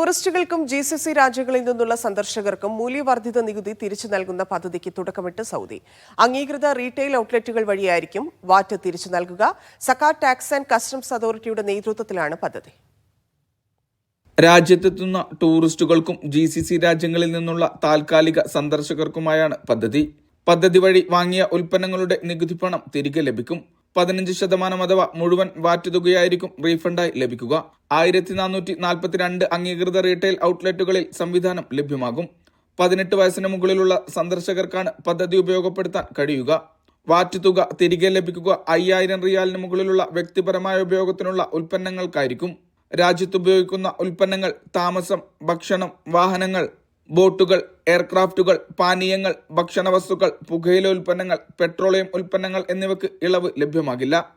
ടൂറിസ്റ്റുകൾക്കും G C C രാജ്യങ്ങളിൽ നിന്നുള്ള സന്ദർശകർക്കും മൂല്യവർദ്ധിത നികുതി തിരിച്ചു നൽകുന്ന പദ്ധതിക്ക് തുടക്കമിട്ട് സൗദി. അംഗീകൃത റീറ്റെയിൽ ഔട്ട്ലെറ്റുകൾ വഴിയായിരിക്കും വാറ്റ് തിരിച്ചു നൽകുക. സക്കാർ ടാക്സ് ആൻഡ് കസ്റ്റംസ് അതോറിറ്റിയുടെ നേതൃത്വത്തിലാണ് പദ്ധതി. രാജ്യത്തെത്തുന്ന ടൂറിസ്റ്റുകൾക്കും ജി സി സി രാജ്യങ്ങളിൽ നിന്നുള്ള താൽക്കാലിക സന്ദർശകർക്കുമായാണ് പദ്ധതി. പദ്ധതി വഴി വാങ്ങിയ ഉൽപ്പന്നങ്ങളുടെ നികുതി പണം തിരികെ ലഭിക്കും. പതിനഞ്ച് ശതമാനം അഥവാ മുഴുവൻ വാറ്റ് തുകയായിരിക്കും റീഫണ്ടായി ലഭിക്കുക. ആയിരത്തി നാനൂറ്റി നാൽപ്പത്തിരണ്ട് അംഗീകൃത റീറ്റെയിൽ ഔട്ട്ലെറ്റുകളിൽ സംവിധാനം ലഭ്യമാകും. പതിനെട്ട് വയസ്സിന് മുകളിലുള്ള സന്ദർശകർക്കാണ് പദ്ധതി ഉപയോഗപ്പെടുത്താൻ കഴിയുക. വാറ്റ് തുക തിരികെ ലഭിക്കുക അയ്യായിരം റിയാലിന് മുകളിലുള്ള വ്യക്തിപരമായ ഉപയോഗത്തിനുള്ള ഉൽപ്പന്നങ്ങൾക്കായിരിക്കും. രാജ്യത്ത് ഉപയോഗിക്കുന്ന ഉൽപ്പന്നങ്ങൾ താമസം ഭക്ഷണം വാഹനങ്ങൾ ബോട്ടുകൾ എയർക്രാഫ്റ്റുകൾ പാനീയങ്ങൾ ഭക്ഷണ വസ്തുക്കൾ പുകയില ഉൽപ്പന്നങ്ങൾ പെട്രോളിയം ഉൽപ്പന്നങ്ങൾ എന്നിവയ്ക്ക് ഇളവ് ലഭ്യമാകില്ല.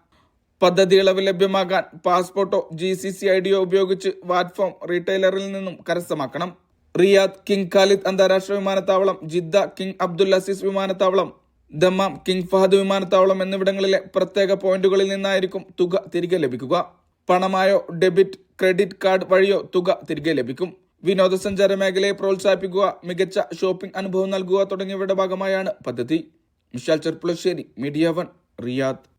പദ്ധതി ഇളവ് ലഭ്യമാകാൻ പാസ്പോർട്ടോ ജി സി സി ഐ ഡിയോ ഉപയോഗിച്ച് വാറ്റ്ഫോം റീറ്റെയിലറിൽ നിന്നും കരസ്ഥമാക്കണം. റിയാദ് കിങ് ഖാലിദ് അന്താരാഷ്ട്ര വിമാനത്താവളം ജിദ്ദ കിങ് അബ്ദുൽ അസീസ് വിമാനത്താവളം ദമ്മാം കിങ് ഫഹദ് വിമാനത്താവളം എന്നിവിടങ്ങളിലെ പ്രത്യേക പോയിന്റുകളിൽ നിന്നായിരിക്കും തുക തിരികെ ലഭിക്കുക. പണമായോ ഡെബിറ്റ് ക്രെഡിറ്റ് കാർഡ് വഴിയോ തുക തിരികെ ലഭിക്കും. വിനോദസഞ്ചാര മേഖലയെ പ്രോത്സാഹിപ്പിക്കുക മികച്ച ഷോപ്പിംഗ് അനുഭവം നൽകുക തുടങ്ങിയവയുടെ ഭാഗമായാണ് പദ്ധതി. Mishal Cherpulassery media one Riyadh.